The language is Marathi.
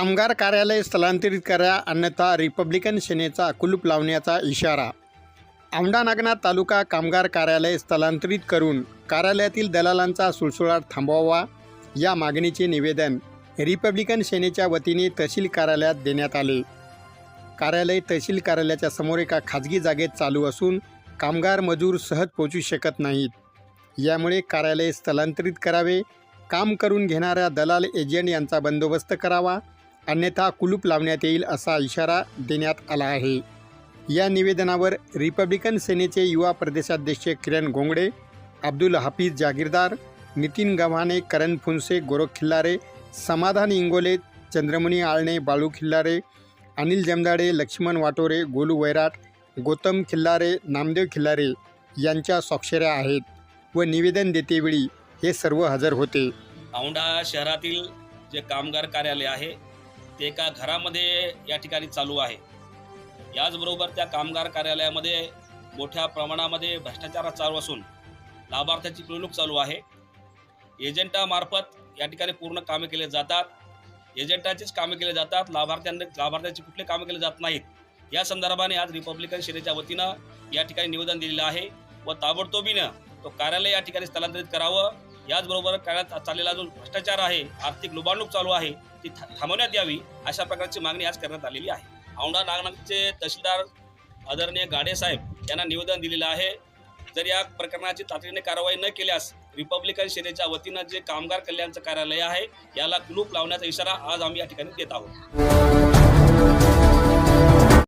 कामगार कार्यालय स्थलांतरित करा अन्यथा रिपब्लिकन सेनेचा कुलूप लावण्याचा इशारा. औंढा नागनाथ तालुका कामगार कार्यालय स्थलांतरित करून कार्यालयातील दलालांचा सुळसुळाट थांबवावा या मागणीचे निवेदन रिपब्लिकन सेनेच्या वतीने तहसील कार्यालयात देण्यात आले. कार्यालय तहसील कार्यालयाच्या समोर एका खाजगी जागेत चालू असून कामगार मजूर सहज पोचू शकत नाहीत. यामुळे कार्यालय स्थलांतरित करावे काम करून घेणाऱ्या दलाल एजंट यांचा बंदोबस्त करावा अन्यथा कुलूप लावण्यात येईल असा इशारा देण्यात आला आहे. या निवेदनावर रिपब्लिकन सेनेचे युवा प्रदेशाध्यक्ष किरण गोंगडे अब्दुल हाफिज जागीरदार नितीन गव्हाणे करण फुनसे गोरख खिल्लारे समाधान इंगोले चंद्रमणी आळणे बाळू खिल्लारे अनिल जमदाडे लक्ष्मण वाटोरे गोलू वैराट गौतम खिल्लारे नामदेव खिल्लारे यांच्या स्वाक्षऱ्या आहेत व निवेदन देतेवेळी हे सर्व हजर होते. औंढा शहरातील जे कामगार कार्यालय आहे ते एका घरामध्ये या ठिकाणी चालू आहे. याचबरोबर त्या कामगार कार्यालयामध्ये मोठ्या प्रमाणामध्ये भ्रष्टाचार चालू असून लाभार्थ्याची पिळवणूक चालू आहे. एजंटामार्फत या ठिकाणी पूर्ण कामे केले जातात. एजंटाचीच कामे केले जातात. लाभार्थ्यांना लाभार्थ्याचे कुठले कामे केले जात नाहीत. या संदर्भाने आज रिपब्लिकन सेनेच्या वतीनं या ठिकाणी निवेदन दिलेलं आहे व ताबडतोबीनं तो कार्यालय या ठिकाणी स्थलांतरित करावं. याचबरोबर कार्यात चाललेला जो भ्रष्टाचार आहे आर्थिक लुबाडणूक चालू आहे ती थांबवण्यात यावी अशा प्रकारची मागणी आज करण्यात आलेली आहे. औंढा नागनाथचे तहसीलदार आदरणीय गाडे साहेब यांना निवेदन दिलेलं आहे. जर या प्रकरणाची तातडीने कारवाई न केल्यास रिपब्लिकन सेनेच्या वतीनं जे कामगार कल्याणचं कार्यालय आहे याला कुलूप लावण्याचा इशारा आज आम्ही या ठिकाणी देत आहोत.